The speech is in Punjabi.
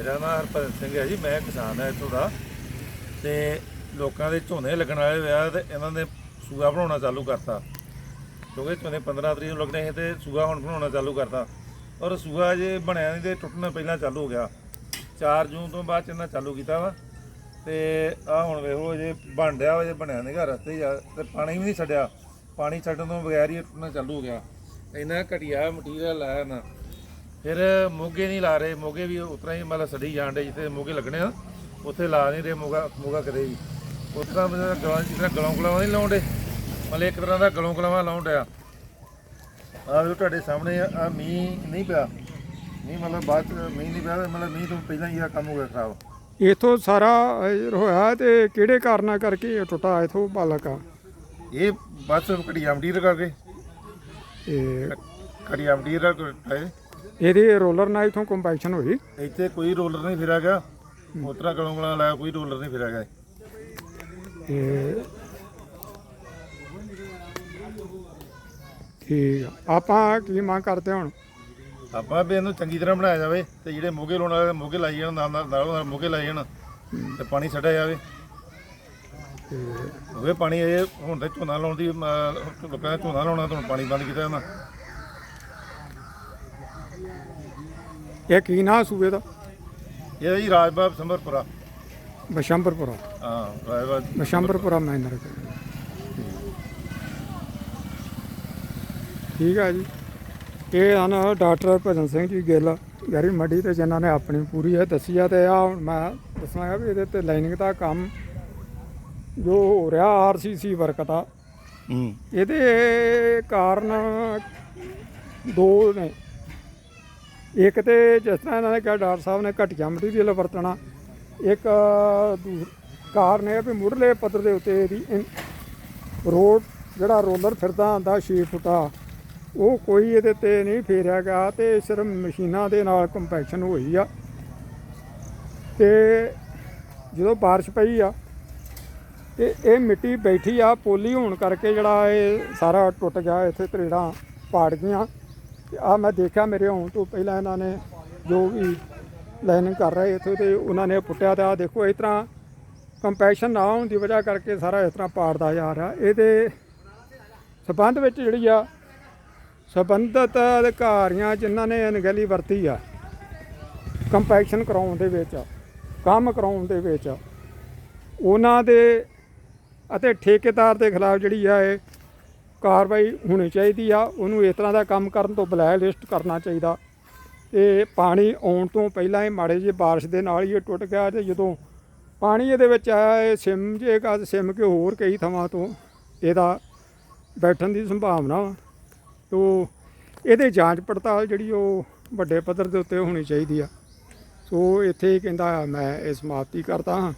ਮੇਰਾ ਨਾਮ ਹਰਪ੍ਰੀਤ ਸਿੰਘ ਹੈ ਜੀ, ਮੈਂ ਕਿਸਾਨ ਹਾਂ ਇੱਥੋਂ ਦਾ। ਤੇ ਲੋਕਾਂ ਦੇ ਝੋਨੇ ਲੱਗਣ ਵਾਲੇ ਵਿਆਹ ਤੇ ਇਹਨਾਂ ਨੇ ਸੂਆ ਬਣਾਉਣਾ ਚਾਲੂ ਕਰਤਾ। ਕਿਉਂਕਿ ਝੋਨੇ 15 ਤਰੀਕ ਨੂੰ ਲੱਗਣੇ ਸੀ ਤੇ ਸੂਆ ਹੁਣ ਬਣਾਉਣਾ ਚਾਲੂ ਕਰਤਾ। ਔਰ ਸੂਆ ਜੇ ਬਣਿਆ ਨਹੀਂ ਤੇ ਟੁੱਟਣਾ ਪਹਿਲਾਂ ਚਾਲੂ ਹੋ ਗਿਆ। 4 ਜੂਨ ਤੋਂ ਬਾਅਦ 'ਚ ਇਹਨਾਂ ਚਾਲੂ ਕੀਤਾ ਵਾ। ਤੇ ਆ ਹੁਣ ਵੇਖੋ ਜੇ ਬਣ ਰਿਹਾ ਵਾ, ਜੇ ਬਣਿਆ ਨਹੀਂ ਨਹੀਂਗਾ ਰਸਤੇ ਹੀ ਆ, ਤੇ ਪਾਣੀ ਵੀ ਨਹੀਂ ਛੱਡਿਆ। ਪਾਣੀ ਛੱਡਣ ਤੋਂ ਬਗੈਰ ਹੀ ਇਹ ਟੁੱਟਣਾ ਚਾਲੂ ਹੋ ਗਿਆ। ਇੰਨਾ ਘਟੀਆ ਮਟੀਰੀਅਲ ਲਾਇਆ ਨਾ ਫਿਰ ਮੋਗੇ ਨਹੀਂ ਲਾ ਰਹੇ ਮੋਗੇ ਵੀ ਉਤਰਾ ਹੀ ਮਤਲਬ ਸੜੀ ਜਾਣ ਡੇ ਜਿੱਥੇ ਮੋਗੇ ਲੱਗਣੇ ਆ ਉੱਥੇ ਲਾ ਨਹੀਂ ਰਹੇ ਮੋਗਾ ਮੋਗਾ ਕਦੇ ਵੀ। ਉਤਰਾ ਮਤਲਬ ਗਲਾਂ ਜਿਸ ਤਰ੍ਹਾਂ ਗਲੋਂ ਗਲਾਵਾਂ ਨਹੀਂ ਲਾਉਂਦੇ ਮਤਲਬ ਇੱਕ ਤਰ੍ਹਾਂ ਦਾ ਗਲੋਂ ਗਲਾਵਾਂ ਲਾਉਣ ਡਿਆ। ਆ ਵੀ ਤੁਹਾਡੇ ਸਾਹਮਣੇ ਆ ਮੀਂਹ ਨਹੀਂ ਪਿਆ। ਨਹੀਂ ਮਤਲਬ ਬਾਅਦ ਮੀਂਹ ਨਹੀਂ ਪਿਆ ਮਤਲਬ ਮੀਂਹ ਤੋਂ ਪਹਿਲਾਂ ਹੀ ਆ ਕੰਮ ਹੋ ਗਿਆ ਖਰਾਬ। ਇਥੋਂ ਸਾਰਾ ਹੋਇਆ ਤੇ ਕਿਹੜੇ ਕਾਰਨਾਂ ਕਰਕੇ ਇਹ ਟੁੱਟਾ ਇਥੋਂ ਬਾਲਕ ਆ? ਇਹ ਬਸ ਘੜੀਆ ਮਟੀਰੀਅਲ ਕਰਕੇ ਤੇ ਘੜੀਆ ਮਟੀਰੀਅਲ ਕਰਕੇ ਇਹਦੇ ਰੋਲਰ ਨਾਲ ਇਥੋਂ ਕੰਪੈਕਸ਼ਨ ਹੋਈ। ਇੱਥੇ ਕੋਈ ਰੋਲਰ ਨਹੀਂ ਫਿਰਿਆ ਗਿਆ ਉਤਰਾ ਗਲੋਂ ਗਲਾਂ ਲਾਇਆ ਕੋਈ ਰੋਲਰ ਨਹੀਂ ਫਿਰਿਆ ਗਿਆ ਤੇ ਠੀਕ ਆ। ਆਪਾਂ ਕੀ ਮੰਗ ਕਰਦੇ ਹੁਣ? ਆਪਾਂ ਵੀ ਇਹਨੂੰ ਚੰਗੀ ਤਰ੍ਹਾਂ ਬਣਾਇਆ ਜਾਵੇ ਤੇ ਜਿਹੜੇ ਮੋਗੇ ਲਾਉਣ ਵਾਲੇ ਮੋਗੇ ਲਾਈ ਜਾਣ ਨਾਲ ਨਾਲ ਨਾਲੋਂ ਨਾਲ ਮੋਗੇ ਲਾਈ ਜਾਣ ਤੇ ਪਾਣੀ ਛੱਡਿਆ ਜਾਵੇ। ਹੋਵੇ ਪਾਣੀ ਇਹ ਹੁਣ ਤੇ ਝੋਨਾ ਲਾਉਣ ਦੀ ਅਮ, ਲੋਕਾਂ ਦਾ ਝੋਨਾ ਲਾਉਣਾ ਤਾਂ ਹੁਣ ਪਾਣੀ ਬੰਦ ਕੀਤਾ ਇਹਨਾਂ ਇਹ ਕੀ ਨਾਂ ਸੂਬੇ ਦਾ? ਇਹ ਜੀ ਰਾਜਬਾਬ ਸੰਭਰਪੁਰਾ ਬਸ਼ੰਬਰਪੁਰਾ। ਹਾਂ ਰਾਜਬਾਬ ਬਸ਼ੰਬਰਪੁਰਾ ਮੈਨਰ ਠੀਕ ਆ ਜੀ। ਇਹ ਹਨ ਡਾਕਟਰ ਭਜਨ ਸਿੰਘ ਜੀ ਗਿੱਲ ਗੈਰੀ ਮੱਡੀ ਤੇ ਜਿਨ੍ਹਾਂ ਨੇ ਆਪਣੀ ਪੂਰੀ ਇਹ ਦੱਸੀ ਆ ਤੇ ਆ ਹੁਣ ਮੈਂ ਦੱਸਣਾ ਵੀ ਇਹਦੇ ਤੇ ਲਾਈਨਿੰਗ ਦਾ ਕੰਮ ਜੋ ਹੋ ਰਿਹਾ ਆਰਸੀਸੀ ਵਰਕ ਦਾ ਹੂੰ। ਇਹਦੇ ਕਾਰਨ ਦੋ ਨੇ। ਇੱਕ ਤੇ ਜਿਸ ਤਰ੍ਹਾਂ ਇਹਨਾਂ ਨੇ ਕਿਹਾ, ਡਾਕਟਰ ਸਾਹਿਬ ਨੇ ਘਟੀਆ ਮਟੀਰੀਅਲ ਵਰਤਣਾ। ਇੱਕ ਦੂਰ ਕਾਰਨ ਇਹ ਵੀ ਮੁੱਢਲੇ ਪੱਧਰ ਦੇ ਉੱਤੇ ਇਹਦੀ ਇਨ- ਰੋਡ, ਜਿਹੜਾ ਰੋਲਰ ਫਿਰਦਾ ਆਂਦਾ 6 ਫੁੱਟਾ, ਉਹ ਕੋਈ ਇਹਦੇ ਤੇ ਨਹੀਂ ਫੇਰਿਆ ਗਿਆ ਤੇ ਸਿਰਫ ਮਸ਼ੀਨਾਂ ਦੇ ਨਾਲ ਕੰਪੈਕਸ਼ਨ ਹੋਈ ਆ। ਤੇ ਜਦੋਂ ਬਾਰਿਸ਼ ਪਈ ਆ, ਤੇ ਇਹ ਮਿੱਟੀ ਬੈਠੀ ਆ, ਪੋਲੀ ਹੋਣ ਕਰਕੇ ਜਿਹੜਾ ਇਹ ਸਾਰਾ ਟੁੱਟ ਗਿਆ, ਇੱਥੇ ਤਰੇੜਾਂ ਪਾੜ ਗਈਆਂ। ਤੇ ਆ ਮੈਂ ਦੇਖਿਆ ਮੇਰੇ ਆਉਣ ਤੋਂ ਪਹਿਲਾਂ ਇਹਨਾਂ ਨੇ ਜੋ ਵੀ ਲਾਈਨਿੰਗ ਕਰ ਰਹੇ ਇੱਥੇ ਤੇ ਉਹਨਾਂ ਨੇ ਪੁੱਟਿਆ ਤੇ ਆ ਦੇਖੋ ਇਸ ਤਰ੍ਹਾਂ ਕੰਪੈਸ਼ਨ ਨਾ ਹੋਣ ਦੀ ਵਜ੍ਹਾ ਕਰਕੇ ਸਾਰਾ ਇਸ ਤਰ੍ਹਾਂ ਪਾੜਦਾ ਜਾ ਰਿਹਾ। ਇਹਦੇ ਸਬੰਧ ਵਿੱਚ ਜਿਹੜੀ ਆ, ਸਬੰਧਤ ਅਧਿਕਾਰੀਆਂ ਜਿਨ੍ਹਾਂ ਨੇ ਅਣਗਹਿਲੀ ਵਰਤੀ ਆ ਕੰਪੈਕਸ਼ਨ ਕਰਾਉਣ ਦੇ ਵਿੱਚ, ਕੰਮ ਕਰਾਉਣ ਦੇ ਵਿੱਚ, ਉਹਨਾਂ ਦੇ ਅਤੇ ਠੇਕੇਦਾਰ ਦੇ ਖਿਲਾਫ ਜਿਹੜੀ ਆ ਇਹ ਕਾਰਵਾਈ ਹੋਣੀ ਚਾਹੀਦੀ ਆ, ਉਹਨੂੰ ਇਸ ਤਰ੍ਹਾਂ ਦਾ ਕੰਮ ਕਰਨ ਤੋਂ ਬਲੈਕ ਲਿਸਟ ਕਰਨਾ ਚਾਹੀਦਾ। ਤੇ ਪਾਣੀ ਆਉਣ ਤੋਂ ਪਹਿਲਾਂ ਇਹ ਮਾੜੇ ਜਿਹੇ ਬਾਰਿਸ਼ ਦੇ ਨਾਲ ਹੀ ਇਹ ਟੁੱਟ ਗਿਆ ਤੇ ਜਦੋਂ ਪਾਣੀ ਇਹਦੇ ਵਿੱਚ ਆਇਆ, ਇਹ ਸਿਮ ਜੇਗਾ ਸਿਮ ਕੇ ਹੋਰ ਕਈ ਥਾਵਾਂ ਤੋਂ ਇਹਦਾ ਬੈਠਣ ਦੀ ਸੰਭਾਵਨਾ ਵਾ। ਤੋ ਇਹਦੇ ਜਾਂਚ ਪੜਤਾਲ ਜਿਹੜੀ ਉਹ ਵੱਡੇ ਪੱਧਰ ਦੇ ਉੱਤੇ ਹੋਣੀ ਚਾਹੀਦੀ ਆ। ਸੋ ਇੱਥੇ ਹੀ ਕਹਿੰਦਾ ਮੈਂ ਇਹ ਸਮਾਪਤੀ ਕਰਦਾ ਹਾਂ।